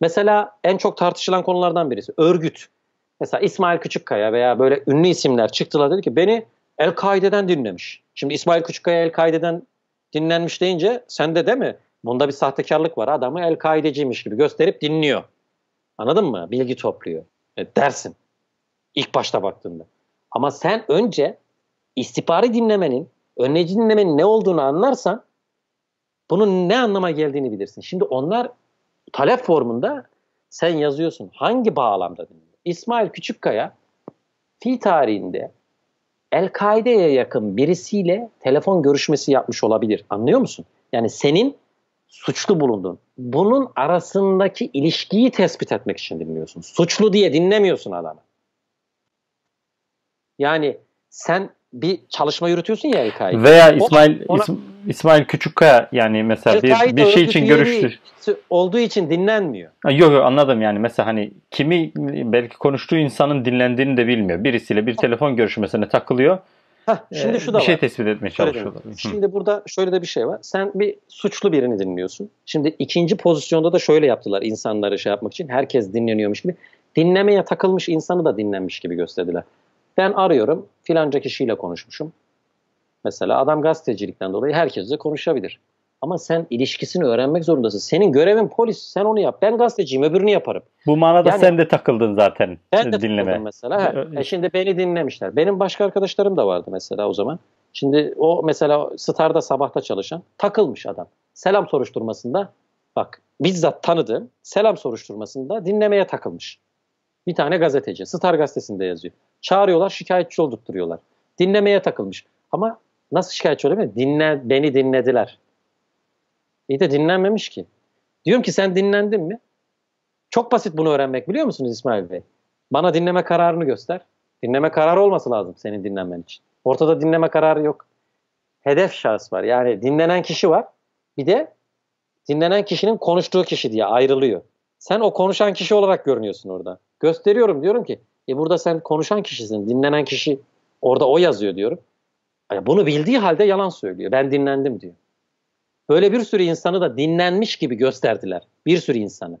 Mesela en çok tartışılan konulardan birisi örgüt. Mesela İsmail Küçükkaya veya böyle ünlü isimler çıktılar dedi ki beni El-Kaide'den dinlemiş. Şimdi İsmail Küçükkaya El-Kaide'den dinlenmiş deyince sende de mi? Bunda bir sahtekarlık var. Adamı El-Kaideciymiş gibi gösterip dinliyor. Anladın mı? Bilgi topluyor. E, dersin. İlk başta baktığında. Ama sen önce istihbari dinlemenin, önleyici dinlemenin ne olduğunu anlarsan bunun ne anlama geldiğini bilirsin. Şimdi onlar talep formunda sen yazıyorsun. Hangi bağlamda? İsmail Küçükkaya fi tarihinde El-Kaide'ye yakın birisiyle telefon görüşmesi yapmış olabilir. Anlıyor musun? Yani senin suçlu bulundun. Bunun arasındaki ilişkiyi tespit etmek için dinliyorsun. Suçlu diye dinlemiyorsun adamı. Yani sen bir çalışma yürütüyorsun ya El-Kaide. Veya İsmail ona, İsm, İsmail Küçükkaya yani mesela bir, bir şey için görüştü. Olduğu için dinlenmiyor. Yok yok anladım yani mesela hani kimi belki konuştuğu insanın dinlendiğini de bilmiyor. Birisiyle bir telefon görüşmesine takılıyor. Heh, şimdi ee, şu da bir şey var. tespit etmeye çalışıyorlar. Şimdi burada şöyle de bir şey var. Sen bir suçlu birini dinliyorsun. Şimdi ikinci pozisyonda da şöyle yaptılar insanları şey yapmak için. Herkes dinleniyormuş gibi. Dinlemeye takılmış insanı da dinlenmiş gibi gösterdiler. Ben arıyorum filanca kişiyle konuşmuşum. Mesela adam gazetecilikten dolayı herkesle konuşabilir. Ama sen ilişkisini öğrenmek zorundasın. Senin görevin polis. Sen onu yap. Ben gazeteciyim öbürünü yaparım. Bu manada yani, sen de takıldın zaten ben de dinleme. mesela. e şimdi beni dinlemişler. Benim başka arkadaşlarım da vardı mesela o zaman. Şimdi o mesela Star'da sabahta çalışan takılmış adam. Selam soruşturmasında bak bizzat tanıdığım selam soruşturmasında dinlemeye takılmış. Bir tane gazeteci. Star gazetesinde yazıyor. Çağırıyorlar şikayetçi oldurtturuyorlar. Dinlemeye takılmış. Ama nasıl şikayetçi oluyor? Dinle, beni dinlediler. İyi de dinlenmemiş ki. Diyorum ki sen dinlendin mi? Çok basit bunu öğrenmek biliyor musunuz İsmail Bey? Bana dinleme kararını göster. Dinleme kararı olması lazım senin dinlenmen için. Ortada dinleme kararı yok. Hedef şahıs var. Yani dinlenen kişi var. Bir de dinlenen kişinin konuştuğu kişi diye ayrılıyor. Sen o konuşan kişi olarak görünüyorsun orada. Gösteriyorum diyorum ki e burada sen konuşan kişisin. Dinlenen kişi orada o yazıyor diyorum. Bunu bildiği halde yalan söylüyor. Ben dinlendim diyor. Böyle bir sürü insanı da dinlenmiş gibi gösterdiler. Bir sürü insanı.